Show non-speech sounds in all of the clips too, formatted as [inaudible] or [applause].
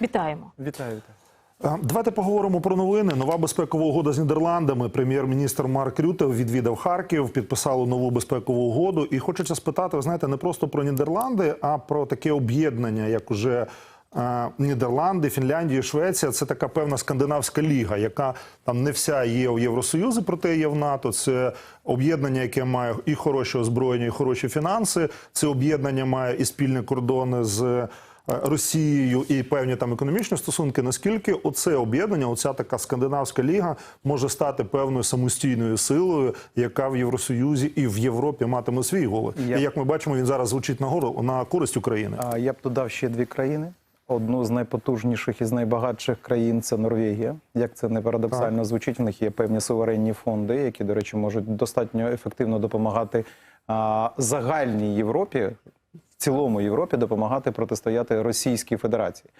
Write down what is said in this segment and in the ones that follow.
Вітаємо. Вітаю, вітаю. Е, Давайте поговоримо про новини. Нова безпекова угода з Нідерландами. Прем'єр-міністр Марк Рюте відвідав Харків, підписали нову безпекову угоду. І хочеться спитати, ви знаєте, не просто про Нідерланди, а про таке об'єднання, як уже е, Нідерланди, Фінляндія, Швеція. Це така певна скандинавська ліга, яка там не вся є у Євросоюзі, проте є в НАТО. Це об'єднання, яке має і хороше озброєння, і хороші фінанси. Це об'єднання має і спільні кордони з. Е, Росією і певні там економічні стосунки. Наскільки оце об'єднання, оця така скандинавська ліга може стати певною самостійною силою, яка в Євросоюзі і в Європі матиме свій голос? Я- І як ми бачимо, він зараз звучить на гору на користь України. А, Я б додав ще дві країни. Одну з найпотужніших і з найбагатших країн це Норвегія. Як це не парадоксально звучить, в них є певні суверенні фонди, які, до речі, можуть достатньо ефективно допомагати а, загальній Європі, цілому Європі допомагати протистояти Російській Федерації.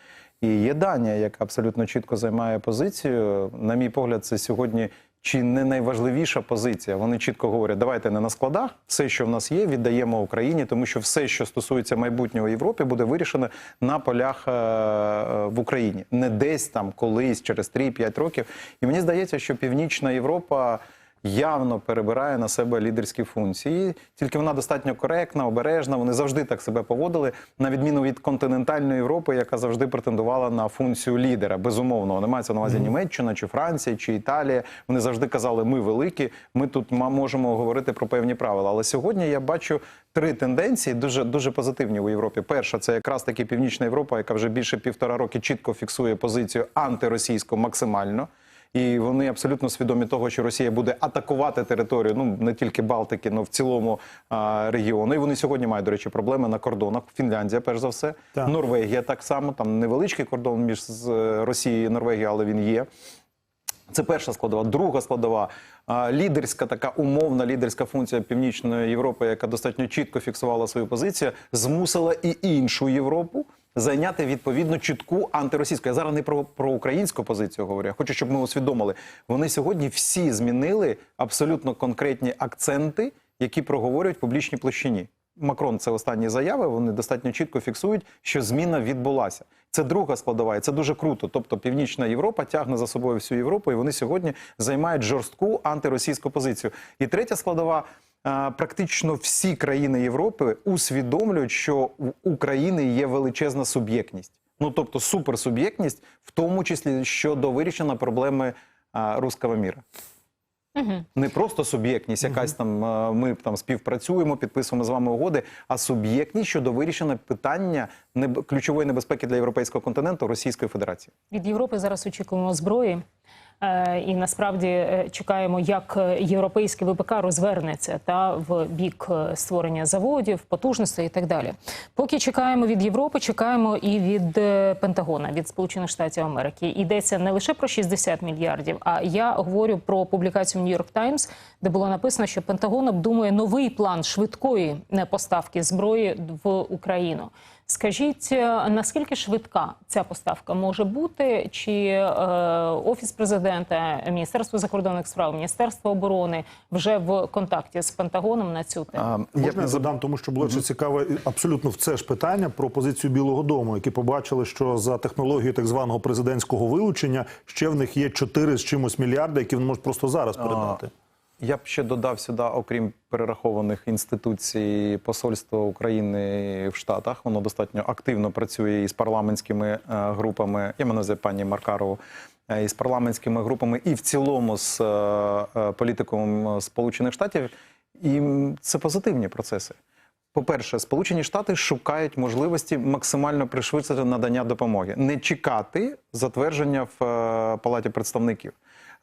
І є Данія, яка абсолютно чітко займає позицію. На мій погляд, це сьогодні чи не найважливіша позиція. Вони чітко говорять, давайте не на складах, все, що в нас є, віддаємо Україні, тому що все, що стосується майбутнього Європи, буде вирішено на полях е, е, в Україні, не десь там колись, через 3-5 років. І мені здається, що Північна Європа. Явно перебирає на себе лідерські функції, тільки вона достатньо коректна, обережна. Вони завжди так себе поводили, на відміну від континентальної Європи, яка завжди претендувала на функцію лідера. Безумовно, не мається на увазі Німеччина, чи Франція, чи Італія. Вони завжди казали, ми великі, ми тут можемо говорити про певні правила. Але сьогодні я бачу три тенденції дуже дуже позитивні у Європі. Перша це якраз таки Північна Європа, яка вже більше півтора роки чітко фіксує позицію антиросійську максимально. І вони абсолютно свідомі того, що Росія буде атакувати територію, ну не тільки Балтики, але в цілому а, регіону. І вони сьогодні мають, до речі, проблеми на кордонах. Фінляндія, перш за все, Так. Норвегія так само. Там невеличкий кордон між е, Росією і Норвегією, але він є. Це перша складова. Друга складова лідерська, така умовна лідерська функція Північної Європи, яка достатньо чітко фіксувала свою позицію, змусила і іншу Європу зайняти відповідно чітку антиросійську. Я зараз не про, про українську позицію говорю. Я хочу, щоб ми усвідомили. Вони сьогодні всі змінили абсолютно конкретні акценти, які проговорюють в публічній площині. Макрон це останні заяви. Вони достатньо чітко фіксують, що зміна відбулася. Це друга складова, і це дуже круто. Тобто, Північна Європа тягне за собою всю Європу, і вони сьогодні займають жорстку антиросійську позицію. І третя складова. Практично всі країни Європи усвідомлюють, що в України є величезна суб'єктність. Ну тобто суперсуб'єктність, в тому числі щодо вирішення проблеми а, руского міра. Не просто суб'єктність, якась там ми там співпрацюємо, підписуємо з вами угоди, а суб'єктність щодо вирішення питання неб- ключової небезпеки для європейського континенту Російської Федерації. Від Європи зараз очікуємо зброї. Е, І насправді е, чекаємо, як е, європейський ВПК розвернеться та в бік створення заводів, потужностей і так далі. Поки чекаємо від Європи, чекаємо і від Пентагона, від Сполучених Штатів Америки. Йдеться не лише про 60 мільярдів, а я говорю про публікацію Нью-Йорк Таймс, де було написано, що Пентагон обдумує новий план швидкої поставки зброї в Україну. Скажіть, е, наскільки швидка ця поставка може бути? Чи е, офіс президента, Міністерство закордонних справ, Міністерство оборони вже в контакті з Пентагоном на цю тему? А, Можна як я не задам, тому що було ще цікаве абсолютно в це ж питання про позицію Білого Дому, які побачили, що за технологією так званого президентського вилучення ще в них є 4 з чимось мільярди, які вони можуть просто зараз передати. Я б ще додав сюди, окрім перерахованих інституцій Посольства України в Штатах, воно достатньо активно працює із парламентськими е, групами. Я мене звати пані Маркарову. е, Із парламентськими групами і в цілому з е, політиком Сполучених Штатів, і це позитивні процеси. По-перше, Сполучені Штати шукають можливості максимально пришвидшити надання допомоги, не чекати затвердження в Палаті представників.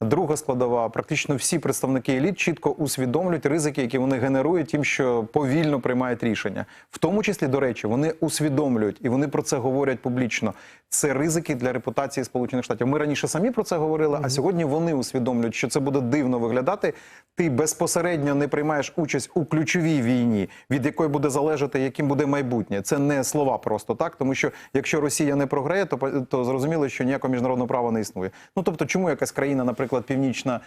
Друга складова, практично всі представники еліт чітко усвідомлюють ризики, які вони генерують, тим, що повільно приймають рішення. В тому числі, до речі, вони усвідомлюють і вони про це говорять публічно. Це ризики для репутації Сполучених Штатів. Ми раніше самі про це говорили, а сьогодні вони усвідомлюють, що це буде дивно виглядати. Ти безпосередньо не приймаєш участь у ключовій війні, від якої буде залежати, яким буде майбутнє. Це не слова просто так, тому що якщо Росія не програє, то, то зрозуміло, що ніякого міжнародного права не існує. Ну тобто, чому якась країна, наприклад, Північна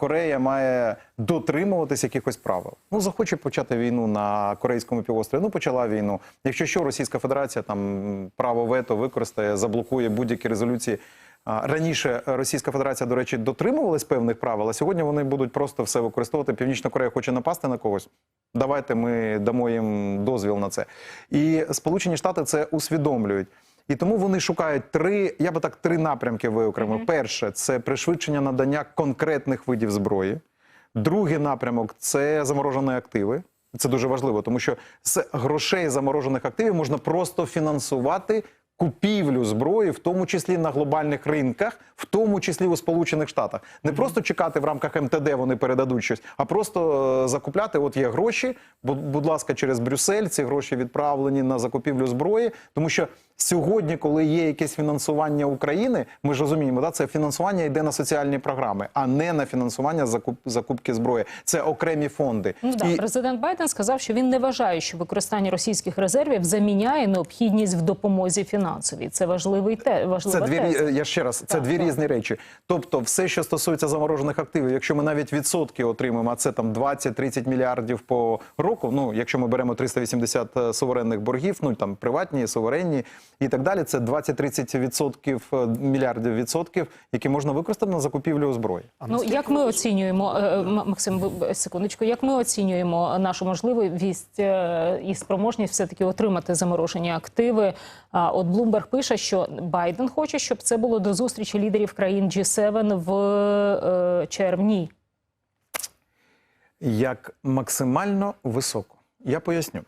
Корея має дотримуватись якихось правил? Ну захоче почати війну на корейському півострові. Ну почала війну. Якщо що, Російська Федерація там право вето використає заблокує будь-які резолюції. Раніше Російська Федерація, до речі, дотримувалась певних правил, а сьогодні вони будуть просто все використовувати. Північна Корея хоче напасти на когось. Давайте ми дамо їм дозвіл на це. І Сполучені Штати це усвідомлюють. І тому вони шукають три, я би так три напрямки виокремив. Перше це пришвидшення надання конкретних видів зброї. Другий напрямок це заморожені активи. Це дуже важливо, тому що з грошей заморожених активів можна просто фінансувати купівлю зброї, в тому числі на глобальних ринках, в тому числі у Сполучених Штатах. Не просто чекати в рамках МТД, вони передадуть щось, а просто е, закупляти. От є гроші. бу- Будь ласка, через Брюссель ці гроші відправлені на закупівлю зброї, тому що. Сьогодні, коли є якесь фінансування України, ми ж розуміємо, да, це фінансування йде на соціальні програми, а не на фінансування закуп, закупки зброї. Це окремі фонди. Ну да, І- президент Байден сказав, що він не вважає, що використання російських резервів заміняє необхідність в допомозі фінансовій. Це важливий те Це важлива дві теза. я ще раз. Це Так, дві так. різні речі. Тобто, все, що стосується заморожених активів, якщо ми навіть відсотки отримаємо, а це там 20-30 мільярдів по року. Ну, якщо ми беремо 380 е, суверенних боргів, ну там приватні, суверенні і так далі. Це 20-30 відсотків е, мільярдів відсотків, які можна використати на закупівлю зброї. Ну як ми оцінюємо, е, Максим, секундочку, як ми оцінюємо нашу можливість е, і спроможність все таки отримати заморожені активи? А от Блумберг пише, що Байден хоче, щоб це було до зустрічі лідерів країн G7 в е, червні. як максимально високо. Я поясню.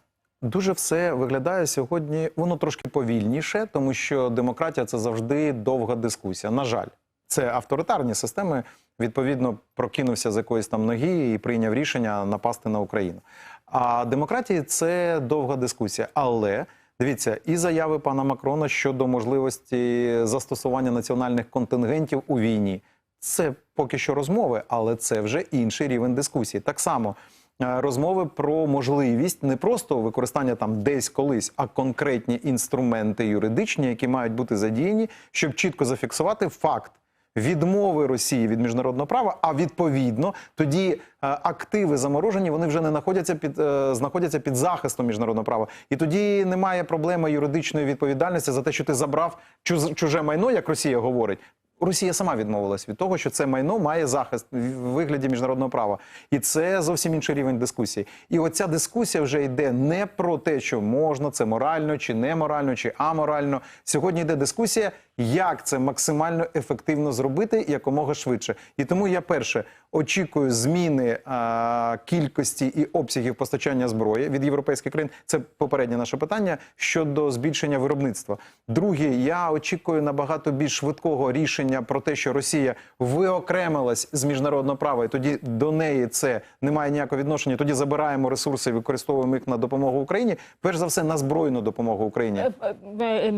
Дуже все виглядає сьогодні, воно трошки повільніше, тому що демократія це завжди довга дискусія. На жаль, це авторитарні системи. Відповідно, прокинувся з якоїсь там ноги і прийняв рішення напасти на Україну. А демократії це довга дискусія. Але дивіться, і заяви пана Макрона щодо можливості застосування національних контингентів у війні. Це поки що розмови, але це вже інший рівень дискусії. Так само розмови про можливість не просто використання там десь колись, а конкретні інструменти юридичні, які мають бути задіяні, щоб чітко зафіксувати факт. Відмови Росії від міжнародного права, а відповідно тоді е, активи заморожені, вони вже не знаходяться під е, знаходяться під захистом міжнародного права, і тоді немає проблеми юридичної відповідальності за те, що ти забрав чуз- чуже майно, як Росія говорить. Росія сама відмовилась від того, що це майно має захист в вигляді міжнародного права, і це зовсім інший рівень дискусії. І оця дискусія вже йде не про те, що можна це морально чи неморально, чи аморально. Сьогодні йде дискусія, як це максимально ефективно зробити якомога швидше. І тому я перше очікую зміни а, кількості і обсягів постачання зброї від європейських країн. Це попереднє наше питання щодо збільшення виробництва. Друге, я очікую набагато більш швидкого рішення про те, що Росія виокремилась з міжнародного права, і тоді до неї це не має ніякого відношення. Тоді забираємо ресурси використовуємо їх на допомогу Україні. Перш за все на збройну допомогу Україні. Е, е, е,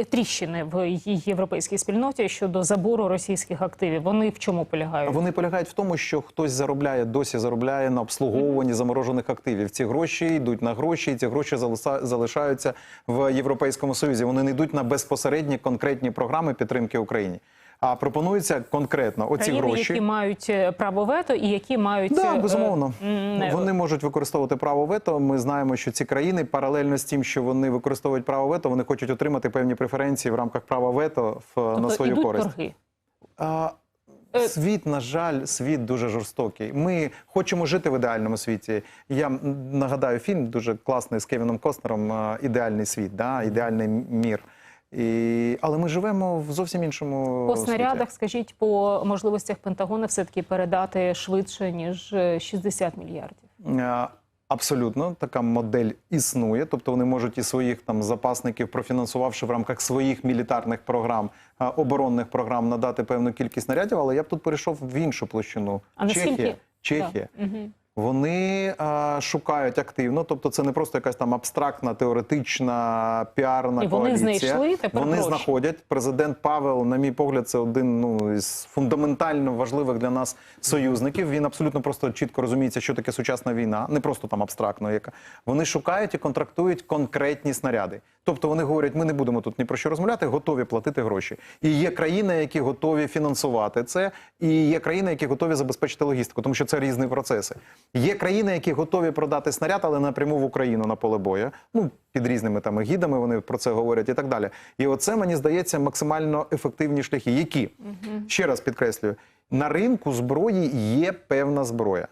е, Тріщини в її європейській спільноті щодо забору російських активів. Вони в чому полягають? Вони полягають в тому, що хтось заробляє, досі заробляє на обслуговуванні заморожених активів. Ці гроші йдуть на гроші, і ці гроші залишаються в Європейському Союзі. Вони не йдуть на безпосередні конкретні програми підтримки Україні. А пропонується конкретно оці Країни, гроші. які мають е, право вето і які мають Да, е, безумовно. е, Вони можуть використовувати право вето. Ми знаємо, що ці країни паралельно з тим, що вони використовують право вето, вони хочуть отримати певні преференції в рамках права вето в, на тобто свою ідуть користь. торги. А, Е, Світ, на жаль, світ дуже жорстокий. Ми хочемо жити в ідеальному світі. Я нагадаю фільм дуже класний з Кевіном Костнером Ідеальний світ, да? ідеальний мір. І... Але ми живемо в зовсім іншому По світі. снарядах, скажіть, по можливостях Пентагона все-таки передати швидше, ніж е, 60 мільярдів. Е, Абсолютно така модель існує, тобто вони можуть і своїх там запасників, профінансувавши в рамках своїх мілітарних програм, е, оборонних програм, надати певну кількість снарядів. Але я б тут перейшов в іншу площину. А наскільки- Чехія. Чехія. Да. Вони а, шукають активно, тобто це не просто якась там абстрактна, теоретична, піарна І вони коаліція. знайшли тепер Вони гроші. знаходять. Президент Павел, на мій погляд, це один ну із фундаментально важливих для нас союзників. Він абсолютно просто чітко розуміється, що таке сучасна війна, не просто там абстрактно, яка вони шукають і контрактують конкретні снаряди. Тобто вони говорять, ми не будемо тут ні про що розмовляти, готові платити гроші. І є країни, які готові фінансувати це, і є країни, які готові забезпечити логістику, тому що це різні процеси. Є країни, які готові продати снаряд, але напряму в Україну на поле бою. Ну під різними там гідами вони про це говорять і так далі. І оце мені здається максимально ефективні шляхи. Які ще раз підкреслюю, на ринку зброї є певна зброя,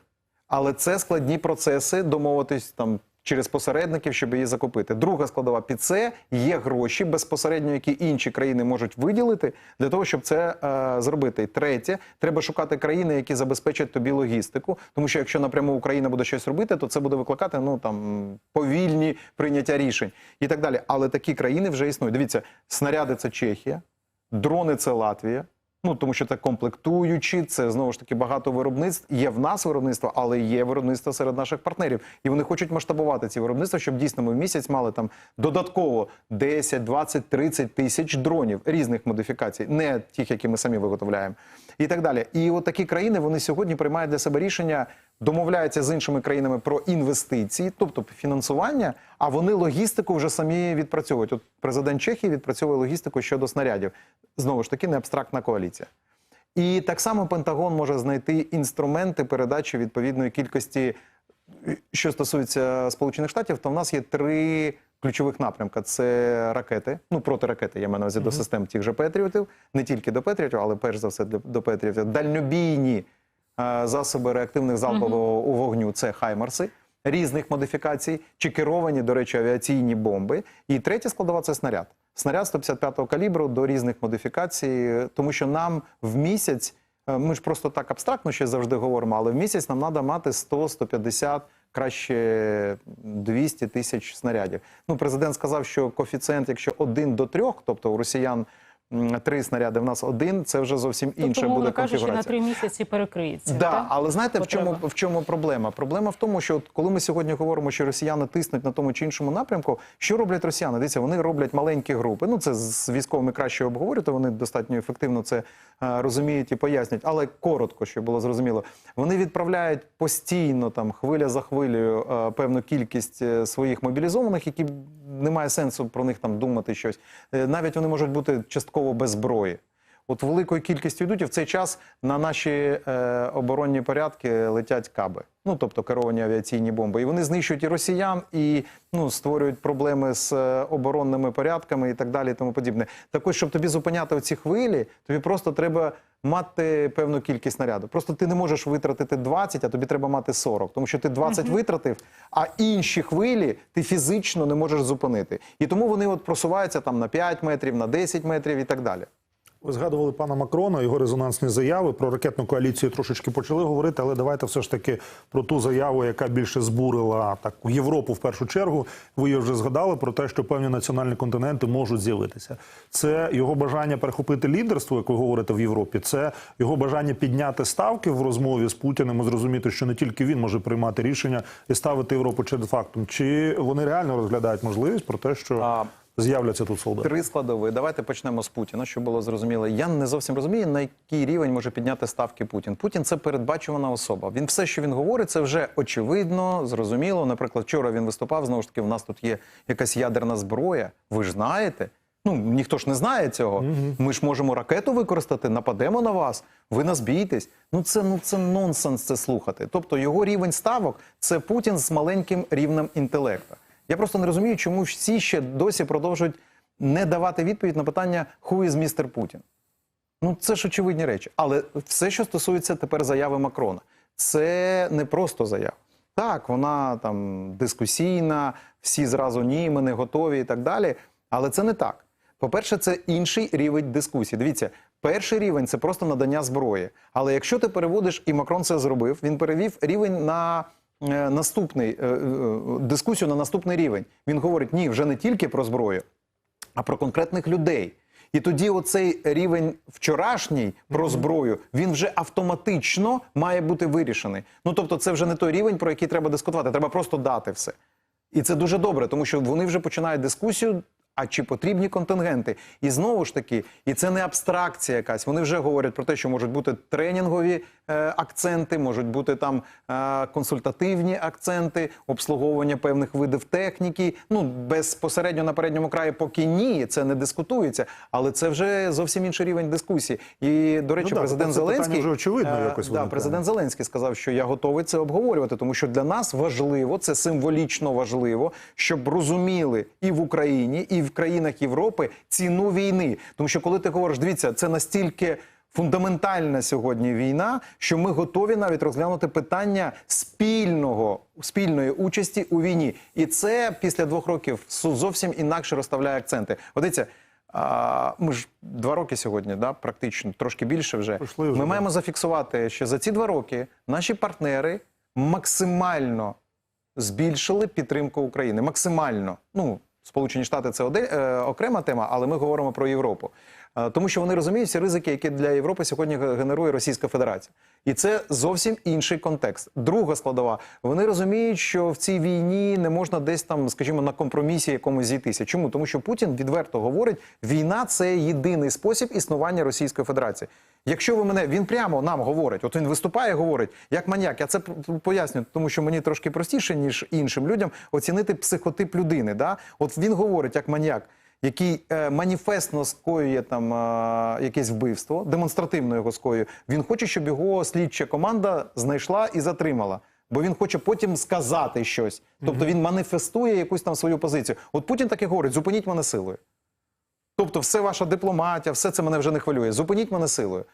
але це складні процеси домовитись там. Через посередників, щоб її закупити. Друга складова під це є гроші безпосередньо, які інші країни можуть виділити для того, щоб це е, зробити. І третє, треба шукати країни, які забезпечать тобі логістику. Тому що якщо напряму Україна буде щось робити, то це буде викликати ну там повільні прийняття рішень і так далі. Але такі країни вже існують. Дивіться, снаряди це Чехія, дрони це Латвія. Ну тому що це комплектуючі, це знову ж таки багато виробництв. Є в нас виробництво, але є виробництво серед наших партнерів, і вони хочуть масштабувати ці виробництва, щоб дійсно ми в місяць мали там додатково 10, 20, 30 тисяч дронів різних модифікацій, не тих, які ми самі виготовляємо, і так далі. І от такі країни вони сьогодні приймають для себе рішення, домовляються з іншими країнами про інвестиції, тобто фінансування. А вони логістику вже самі відпрацьовують. От президент Чехії відпрацьовує логістику щодо снарядів. Знову ж таки, не абстрактна коаліція. І так само Пентагон може знайти інструменти передачі відповідної кількості. Що стосується Сполучених Штатів, то в нас є три ключових напрямка: це ракети, ну протиракети, я маю на увазі до систем тих же Петріотів, не тільки до Петріотів, але перш за все до Петріотів. Дальнобійні е, засоби реактивних залпового вогню це Хаймарси різних модифікацій, чи керовані, до речі, авіаційні бомби. І третя складова це снаряд. Снаряд 155-го калібру до різних модифікацій, тому що нам в місяць, е, ми ж просто так абстрактно ще завжди говоримо, але в місяць нам треба мати 100, 150, краще 200 тисяч снарядів. Ну, президент сказав, що коефіцієнт, якщо один до трьох, тобто у росіян три снаряди, в нас один, це вже зовсім інша Тобто, буде кажучи, конфігурація. на три місяці перекриється. Да, так? але знаєте, в чому, в чому проблема? Проблема в тому, що коли ми сьогодні говоримо, що росіяни тиснуть на тому чи іншому напрямку, що роблять росіяни? Дивіться, вони роблять маленькі групи. Ну це з військовими краще обговорювати. Вони достатньо ефективно це е, розуміють і пояснюють. Але коротко, щоб було зрозуміло, вони відправляють постійно там хвиля за хвилею е, певну кількість е, своїх мобілізованих, які немає сенсу про них там думати щось. Навіть вони можуть бути частково без зброї. От великою кількістю йдуть і в цей час на наші е, оборонні порядки летять каби, ну тобто керовані авіаційні бомби. І вони знищують і росіян, і ну створюють проблеми з е, оборонними порядками і так далі. І тому подібне. Так ось, щоб тобі зупиняти оці хвилі, тобі просто треба мати певну кількість снаряду. Просто ти не можеш витратити 20, а тобі треба мати 40. Тому що ти 20 витратив, а інші хвилі ти фізично не можеш зупинити. І тому вони от просуваються там на 5 метрів, на 10 метрів і так далі. Ви згадували пана Макрона, його резонансні заяви про ракетну коаліцію трошечки почали говорити, але давайте все ж таки про ту заяву, яка більше збурила так Європу в першу чергу. Ви її вже згадали про те, що певні національні континенти можуть з'явитися. Це його бажання перехопити лідерство, як ви говорите в Європі. Це його бажання підняти ставки в розмові з Путіним і зрозуміти, що не тільки він може приймати рішення і ставити Європу перед фактом. Чи вони реально розглядають можливість про те, що з'являться тут солдати? Три складові. Давайте почнемо з Путіна, щоб було зрозуміло. Я не зовсім розумію, на який рівень може підняти ставки Путін. Путін це передбачувана особа. Він все, що він говорить, це вже очевидно, зрозуміло. Наприклад, вчора він виступав. Знову ж таки, в нас тут є якась ядерна зброя. Ви ж знаєте. Ну ніхто ж не знає цього. Ми ж можемо ракету використати, нападемо на вас. Ви нас бійтесь. Ну це ну це нонсенс це слухати. Тобто його рівень ставок це Путін з маленьким рівнем інтелекту. Я просто не розумію, чому всі ще досі продовжують не давати відповідь на питання «Who is Mr. Путін?». Ну, це ж очевидні речі. Але все, що стосується тепер заяви Макрона, це не просто заява. Так, вона там дискусійна, всі зразу ні, ми не готові і так далі. Але це не так. По-перше, це інший рівень дискусії. Дивіться, перший рівень це просто надання зброї. Але якщо ти переводиш, і Макрон це зробив, він перевів рівень на наступний е, е, дискусію на наступний рівень. Він говорить: ні, вже не тільки про зброю, а про конкретних людей. І тоді оцей рівень вчорашній про зброю він вже автоматично має бути вирішений. Ну тобто, це вже не той рівень, про який треба дискутувати. Треба просто дати все. І це дуже добре, тому що вони вже починають дискусію. А чи потрібні контингенти? І знову ж таки, і це не абстракція якась. Вони вже говорять про те, що можуть бути тренінгові е, акценти, можуть бути там е, консультативні акценти, обслуговування певних видів техніки. Ну безпосередньо на передньому краї, поки ні, це не дискутується, але це вже зовсім інший рівень дискусії. І до речі, Ну да, президент Зеленський вже очевидно е, якось да, президент Зеленський сказав, що я готовий це обговорювати, тому що для нас важливо, це символічно важливо, щоб розуміли і в Україні, і в країнах Європи ціну війни. Тому що коли ти говориш, дивіться, це настільки. Фундаментальна сьогодні війна, що ми готові навіть розглянути питання спільного спільної участі у війні, і це після двох років зовсім інакше розставляє акценти. А, ми ж два роки сьогодні, да, практично трошки більше вже. Вже, ми маємо зафіксувати, що за ці два роки наші партнери максимально збільшили підтримку України. Максимально. Ну, Сполучені Штати це один, е, окрема тема, але ми говоримо про Європу. Тому що вони розуміють всі ризики, які для Європи сьогодні генерує Російська Федерація. І це зовсім інший контекст. Друга складова. Вони розуміють, що в цій війні не можна десь там, скажімо, на компромісі якомусь зійтися. Чому? Тому що Путін відверто говорить, війна це єдиний спосіб існування Російської Федерації. Якщо ви мене він прямо нам говорить, от він виступає, говорить як маньяк. Я це поясню, тому що мені трошки простіше ніж іншим людям оцінити психотип людини. Да? От він говорить як маньяк. Який е, маніфестно скоює там е, якесь вбивство, демонстративно його скоює. Він хоче, щоб його слідча команда знайшла і затримала. Бо він хоче потім сказати щось. Тобто він маніфестує якусь там свою позицію. От Путін так і говорить: зупиніть мене силою. Тобто, все ваша дипломатія, все це мене вже не хвилює. Зупиніть мене силою.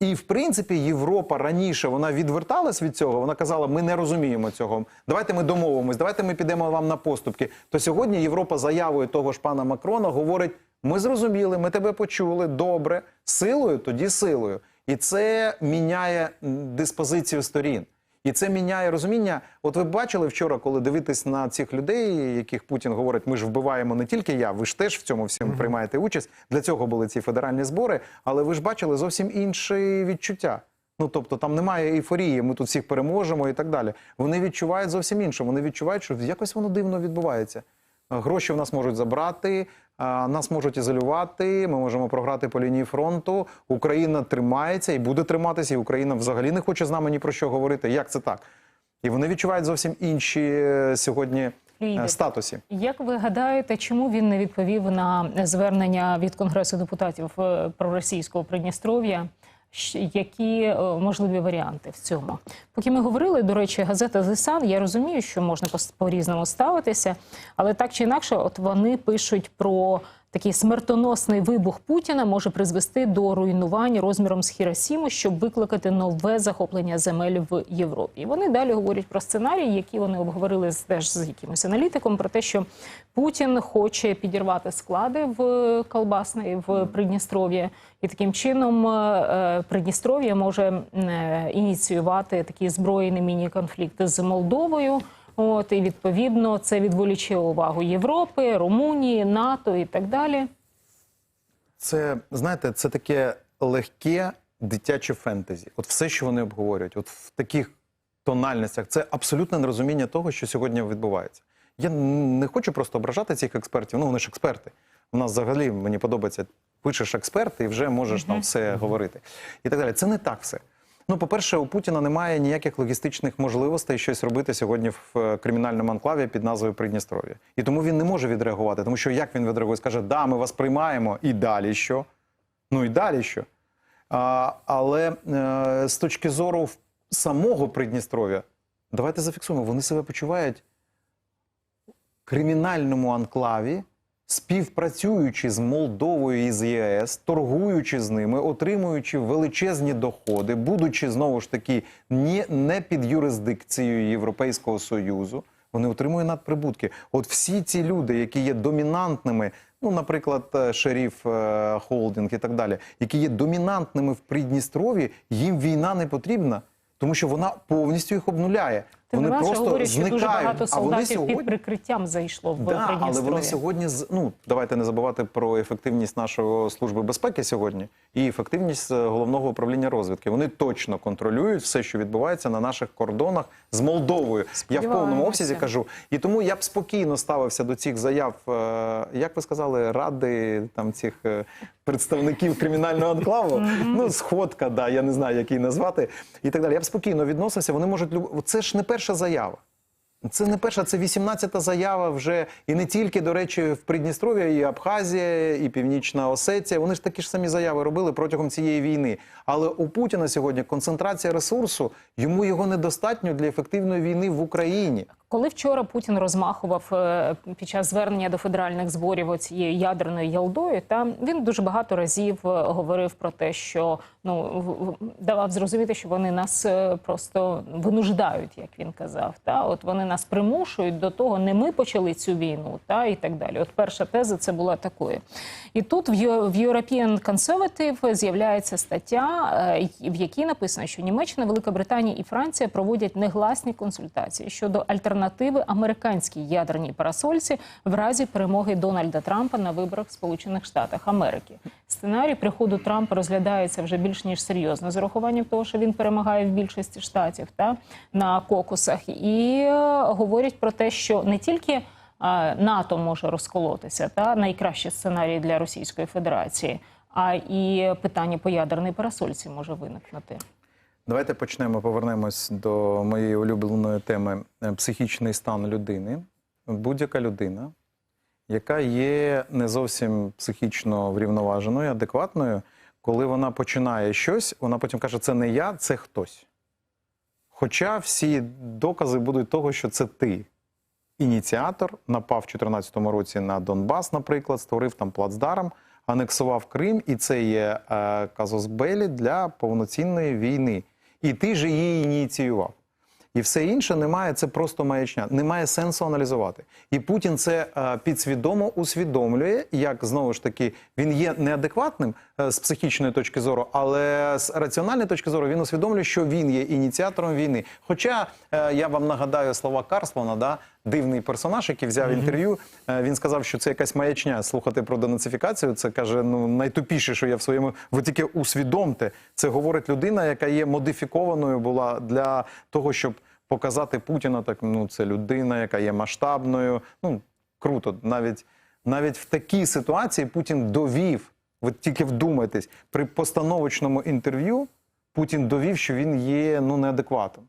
І в принципі, Європа раніше вона відверталась від цього. Вона казала, ми не розуміємо цього. Давайте ми домовимось, давайте ми підемо вам на поступки. То сьогодні Європа заявою того ж пана Макрона говорить: ми зрозуміли, ми тебе почули, добре, силою, тоді силою. І це міняє диспозицію сторін. І це міняє розуміння. От ви бачили вчора, коли дивитесь на цих людей, яких Путін говорить, ми ж вбиваємо не тільки я, ви ж теж в цьому всьому приймаєте участь. Для цього були ці федеральні збори, але ви ж бачили зовсім інші відчуття. Ну тобто там немає ейфорії, ми тут всіх переможемо і так далі. Вони відчувають зовсім інше. Вони відчувають, що якось воно дивно відбувається. Гроші в нас можуть забрати, нас можуть ізолювати. Ми можемо програти по лінії фронту. Україна тримається і буде триматися. І Україна взагалі не хоче з нами ні про що говорити. Як це так? І вони відчувають зовсім інші е, сьогодні е, Лідер. статусі. Як ви гадаєте, чому він не відповів на звернення від Конгресу депутатів про проросійського Придністров'я? Які е, можливі варіанти в цьому? Поки ми говорили, до речі, газета Sun, я розумію, що можна пос- по-різному ставитися, але так чи інакше, от вони пишуть про такий смертоносний вибух Путіна може призвести до руйнувань розміром з Хіросіму, щоб викликати нове захоплення земель в Європі. І вони далі говорять про сценарії, які вони обговорили з- теж з якимось аналітиком, про те, що Путін хоче підірвати склади в колбасної в Придністров'ї, і таким чином е, Придністров'я може е, ініціювати такий збройний міні-конфлікт з Молдовою. От і відповідно це відволіче увагу Європи, Румунії, НАТО і так далі. Це знаєте, це таке легке дитяче фентезі. От все, що вони обговорюють, от в таких тональностях, це абсолютне нерозуміння того, що сьогодні відбувається. Я не хочу просто ображати цих експертів. Ну вони ж експерти. У нас взагалі мені подобається, пишеш експерти і вже можеш там все говорити. І так далі. Це не так все. Ну, по-перше, у Путіна немає ніяких логістичних можливостей щось робити сьогодні в е, кримінальному анклаві під назвою Придністров'я. І тому він не може відреагувати, тому що як він відреагує, скаже, да, ми вас приймаємо, і далі що? Ну і далі що? А, але е, з точки зору самого Придністров'я, давайте зафіксуємо, вони себе почувають в кримінальному анклаві, співпрацюючи з Молдовою і з ЄС, торгуючи з ними, отримуючи величезні доходи, будучи знову ж таки не, не під юрисдикцією Європейського Союзу, вони отримують надприбутки. От всі ці люди, які є домінантними, ну, наприклад, е, шеріф е, холдинг і так далі, які є домінантними в Придністров'ї, їм війна не потрібна, тому що вона повністю їх обнуляє. Вони не просто говорять, що дуже зникають. багато солдатів сьогодні під прикриттям зайшло в Да, але вони сьогодні ну давайте не забувати про ефективність нашої служби безпеки сьогодні і ефективність е, головного управління розвідки. Вони точно контролюють все, що відбувається на наших кордонах з Молдовою. Я в повному обсязі кажу. І тому я б спокійно ставився до цих заяв, е, як ви сказали, ради там цих е, представників кримінального анклаву. Ну, сходка, да, я не знаю, як її назвати, і так далі. Я б спокійно відносився. Вони можуть Це ж не перша заява. Це не перша, це 18-та заява вже і не тільки, до речі, в Придністров'я, і Абхазія, і Північна Осетія. Вони ж такі ж самі заяви робили протягом цієї війни. Але у Путіна сьогодні концентрація ресурсу, йому його недостатньо для ефективної війни в Україні. Коли вчора Путін розмахував е, під час звернення до федеральних зборів оцією ядерною ялдою, та він дуже багато разів е, говорив про те, що ну давав зрозуміти, що вони нас е, просто винуждають, як він казав. Та от вони нас примушують до того, не ми почали цю війну, та і так далі. От перша теза це була такою. І тут в European Conservative з'являється стаття, е, в якій написано, що Німеччина, Велика Британія і Франція проводять негласні консультації щодо альтернативи американській ядерній парасольці в разі перемоги Дональда Трампа на виборах в Сполучених Штатах Америки. Сценарій приходу Трампа розглядається вже більш ніж серйозно з урахуванням того, що він перемагає в більшості штатів та на кокусах, і говорять про те, що не тільки НАТО може розколотися, та найкращий сценарій для Російської Федерації, а і питання по ядерній парасольці може виникнути. Давайте почнемо, повернемось до моєї улюбленої теми е, психічний стан людини. Будь-яка людина, яка є не зовсім психічно врівноваженою, адекватною, коли вона починає щось, вона потім каже, це не я, це хтось. Хоча всі докази будуть того, що це ти. Ініціатор напав в 2014 році на Донбас, наприклад, створив там плацдарм, анексував Крим, і це є е, казус белі для повноцінної війни. І ти ж її ініціював. І все інше немає, це просто маячня. Немає сенсу аналізувати. І Путін це е, підсвідомо усвідомлює, як знову ж таки він є неадекватним е, з психічної точки зору, але з раціональної точки зору він усвідомлює, що він є ініціатором війни. Хоча е, я вам нагадаю слова Карслона, да, дивний персонаж, який взяв інтерв'ю. е, Він сказав, що це якась маячня слухати про денацифікацію. Це каже, ну найтупіше, що я в своєму. Ви тільки усвідомте. Це говорить людина, яка є модифікованою була для того, щоб показати Путіна. Так ну це людина, яка є масштабною. Ну круто, навіть навіть в такій ситуації Путін довів. Ви тільки вдумайтесь, при постановочному інтерв'ю Путін довів, що він є ну неадекватом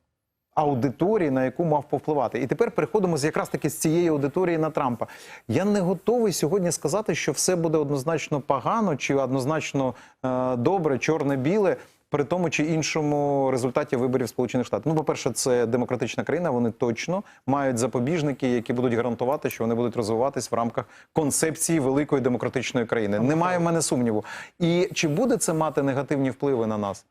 аудиторії, на яку мав повпливати. І тепер переходимо з якраз таки з цієї аудиторії на Трампа. Я не готовий сьогодні сказати, що все буде однозначно погано чи однозначно е, добре, чорне-біле. При тому чи іншому результаті виборів Сполучених Штатів. Ну, по-перше, це демократична країна. Вони точно мають запобіжники, які будуть гарантувати, що вони будуть розвиватись в рамках концепції великої демократичної країни. Немає в мене сумніву. І чи буде це мати негативні впливи на нас?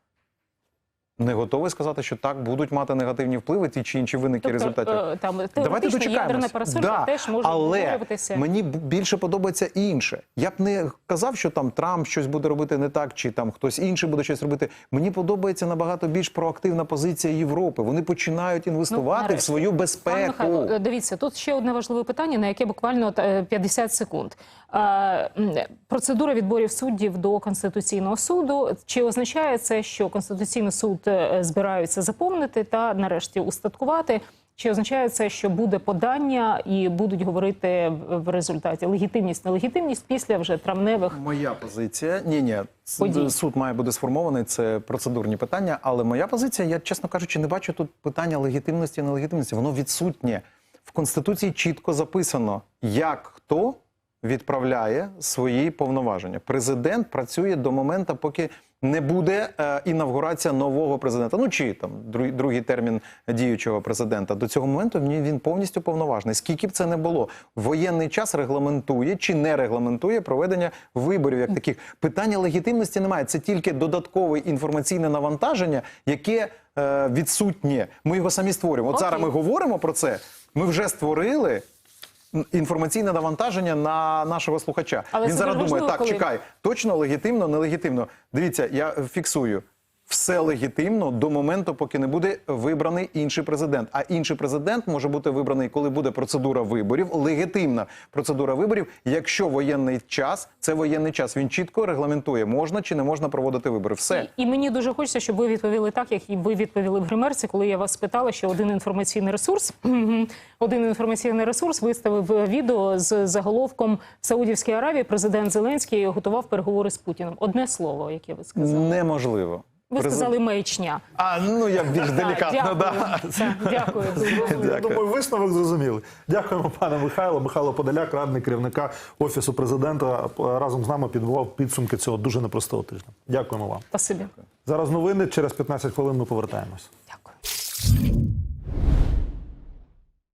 Не готовий сказати, що так будуть мати негативні впливи ті чи інші виники результатів. е, там Давайте дочекаємось. парасолька теж може але мені більше подобається інше. Я б не казав, що там Трамп щось буде робити не так, чи там хтось інший буде щось робити. Мені подобається набагато більш проактивна позиція Європи. Вони починають інвестувати в Ну, нарешті. свою безпеку. Михайло, е, дивіться, тут ще одне важливе питання, на яке буквально от, е, 50 секунд. Процедура відборів суддів до Конституційного суду. Чи означає це, що Конституційний суд збираються заповнити та нарешті устаткувати? Чи означає це, що буде подання і будуть говорити в в результаті легітимність, нелегітимність після вже травневих Моя позиція ні, ні, Подій. суд має бути сформований. Це процедурні питання. Але моя позиція, я чесно кажучи, не бачу тут питання легітимності і нелегітимності. Воно відсутнє в конституції. Чітко записано, як хто відправляє свої повноваження. Президент працює до моменту, поки не буде е, інавгурація нового президента. Ну чи там другий, другий термін діючого президента. До цього моменту він, він повністю повноважний. Скільки б це не було, воєнний час регламентує чи не регламентує проведення виборів як таких. Питання легітимності немає. Це тільки додаткове інформаційне навантаження, яке е, відсутнє. Ми його самі створюємо. От Окей. зараз ми говоримо про це. Ми вже створили. Інформаційне навантаження на нашого слухача. Але Він зараз думає, важливо, так, коли- чекай, точно легітимно, нелегітимно. Дивіться, я фіксую. Все легітимно до моменту, поки не буде вибраний інший президент. А інший президент може бути вибраний, коли буде процедура виборів, легітимна процедура виборів. Якщо воєнний час, це воєнний час. Він чітко регламентує, можна чи не можна проводити вибори. Все. І мені дуже хочеться, щоб ви відповіли так, як і ви відповіли в гримерці, коли я вас спитала, що один інформаційний ресурс, [clears throat] один інформаційний ресурс виставив відео з заголовком в Саудівській Аравії президент Зеленський готував переговори з Путіним. Одне слово, яке ви сказали. Неможливо. Ви Презент... сказали маячня. А ну як більш [laughs] делікатно, дякую. да. Дякую. [laughs] Я Дякую. думаю, висновок зрозуміли. Дякуємо, пане Михайло. Михайло Подоляк, радник керівника офісу президента, разом з нами підбував підсумки цього дуже непростого тижня. Дякуємо вам. Спасибі. Зараз новини. Через 15 хвилин ми повертаємось. Дякую.